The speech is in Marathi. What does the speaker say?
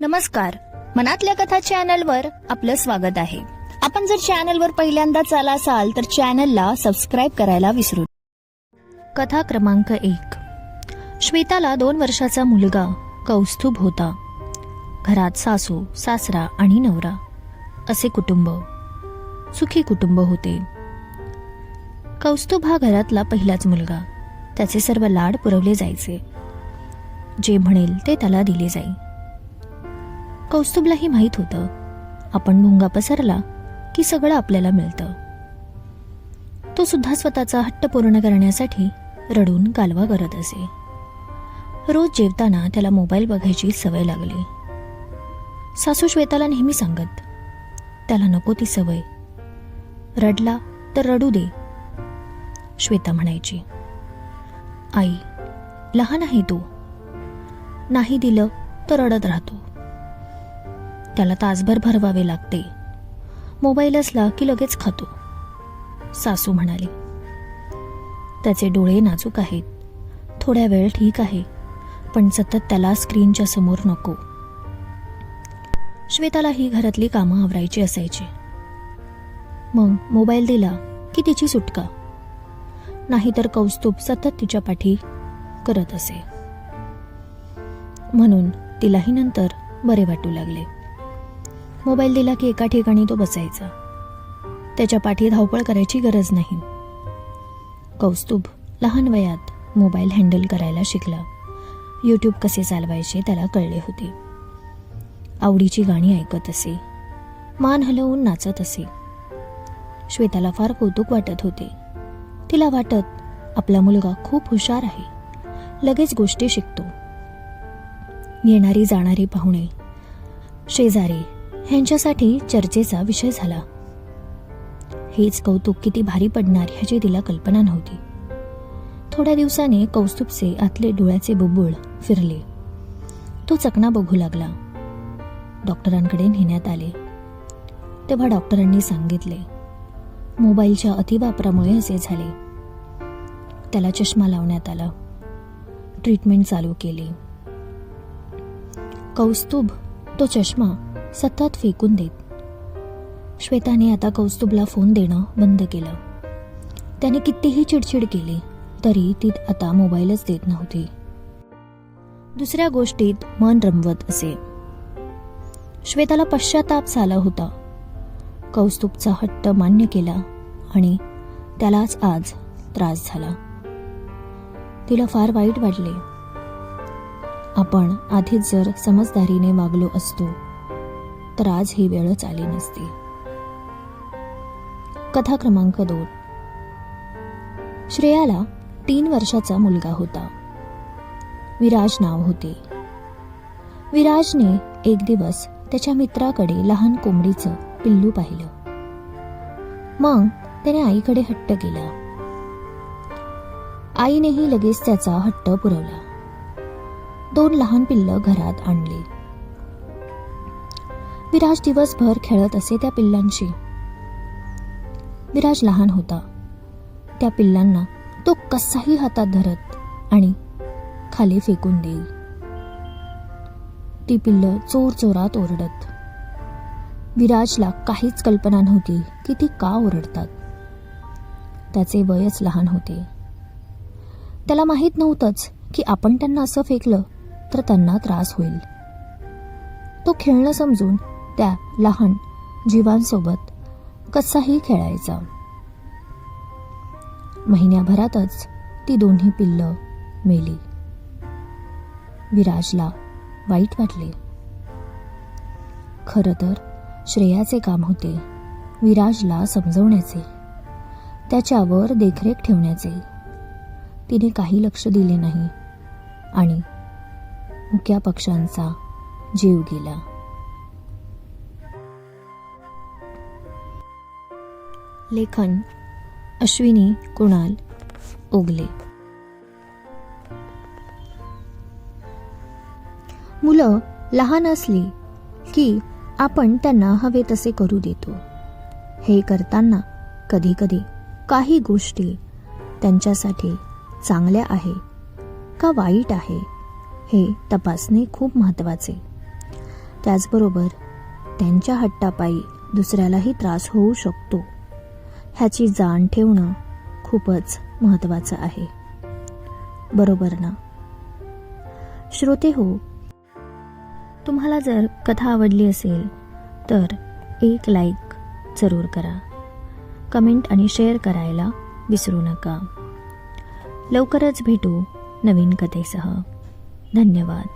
नमस्कार. मनातल्या कथा चॅनलवर आपलं स्वागत आहे. आपण जर चॅनलवर पहिल्यांदाच आला असाल तर चॅनलला सबस्क्राईब करायला विसरू कथा क्रमांक एक. श्वेताला दोन वर्षाचा मुलगा कौस्तुभ होता. घरात सासू सासरा आणि नवरा असे कुटुंब. सुखी कुटुंब होते. कौस्तुभ हा घरातला पहिलाच मुलगा. त्याचे सर्व लाड पुरवले जायचे. जे म्हणेल ते त्याला दिले जाई. कौस्तुभलाही माहीत होतं. आपण भुंगा पसरला की सगळं आपल्याला मिळतं. तो सुद्धा स्वतःचा हट्ट पूर्ण करण्यासाठी रडून कालवा करत असे. रोज जेवताना त्याला मोबाईल बघायची सवय लागली. सासू श्वेताला नेहमी सांगत त्याला नको ती सवय. रडला तर रडू दे श्वेता म्हणायची. आई लहान आहे तू. नाही दिलं तर रडत राहतो. त्याला तासभर भरवावे लागते. मोबाईल असला की लगेच खातो. सासू म्हणाली त्याचे डोळे नाजूक आहेत. थोड्या वेळ ठीक आहे पण सतत त्याला स्क्रीनच्या समोर नको. श्वेताला ही घरातली कामं आवरायची असायची. मग मोबाईल दिला की तिची सुटका? नाहीतर कौस्तुभ सतत तिच्या पाठी करत असे. म्हणून तिलाही नंतर बरे वाटू लागले. मोबाईल दिला की एका ठिकाणी तो बसायचा. त्याच्या पाठी धावपळ करायची गरज नाही. कौस्तुभ लहान वयात मोबाईल हँडल करायला शिकला. यूट्यूब कसे चालवायचे त्याला कळले होते. आवडीची गाणी ऐकत असे. मान हलवून नाचत असे. श्वेताला फार कौतुक वाटत होते. तिला वाटत आपला मुलगा खूप हुशार आहे. लगेच गोष्टी शिकतो. येणारी जाणारी पाहुणे. शेजारी ह्यांच्यासाठी चर्चेचा विषय झाला. हेच कौतुक किती भारी पडणार ह्याची तिला कल्पना नव्हती. थोड्या दिवसाने कौस्तुभचे आतले डोळ्याचे बुबुळ फिरले. तो चकना बघू लागला. डॉक्टरांकडे नेण्यात आले. तेव्हा डॉक्टरांनी सांगितले मोबाईलच्या अतिवापरामुळे असे झाले. त्याला चष्मा लावण्यात आला. ट्रीटमेंट चालू केली. कौस्तुभ तो चष्मा सतत फेकून देत. श्वेताने आता कौस्तुभला फोन देणं बंद केलं. त्याने कितीही चिडचिड केली तरी ती आता मोबाईलच देत नव्हती. दुसऱ्या गोष्टीत मन रमवत असे. श्वेताला पश्चाताप झाला होता. कौस्तुभचा हट्ट मान्य केला आणि त्यालाच आज त्रास झाला. तिला फार वाईट वाटले. आपण आधीच जर समजदारीने वागलो असतो तर आज ही वेळच आली नसती. कथा क्रमांक दोन. श्रेयाला तीन वर्षाचा मुलगा होता. विराज नाव होते. विराजने एक दिवस त्याच्या मित्राकडे लहान कोंबडीचं पिल्लू पाहिलं. मग त्याने आईकडे हट्ट केला. आईनेही लगेच त्याचा हट्ट पुरवला. दोन लहान पिल्ल घरात आणली. विराज दिवसभर खेळत असे त्या पिल्लांशी. विराज लहान होता. त्या पिल्लांना तो कसाही हातात धरत आणि खाली फेकून देईल. ती पिल्लं चोर चोरात ओरडत. विराजला काहीच कल्पना नव्हती की ती का ओरडतात. त्याचे वयच लहान होते. त्याला माहीत नव्हतंच की आपण त्यांना असं फेकलं तर त्यांना त्रास होईल. तो खेळणं समजून त्या लहान जीवांसोबत कसाही खेळायचा. महिन्याभरातच ती दोन्ही पिल्लं मेली. विराजला वाईट वाटले. खरं तर श्रेयाचे काम होते विराजला समजवण्याचे त्याच्यावर देखरेख ठेवण्याचे. तिने काही लक्ष दिले नाही आणि मुक्या पक्ष्यांचा जीव गेला. लेखन अश्विनी कुणाल ओगले मुलं लहान असली की आपण त्यांना हवे तसे करू देतो. हे करताना कधी कधी काही गोष्टी त्यांच्यासाठी चांगल्या आहे का वाईट आहे हे तपासणे खूप महत्त्वाचे. त्याचबरोबर त्यांच्या हट्टापायी दुसऱ्यालाही त्रास होऊ शकतो. ह्याची जाण ठेवणं खूपच महत्त्वाचं आहे. बरोबर ना? श्रोते हो तुम्हाला जर कथा आवडली असेल तर एक लाईक जरूर करा. कमेंट आणि शेअर करायला विसरू नका. लवकरच भेटू नवीन कथेसह. धन्यवाद.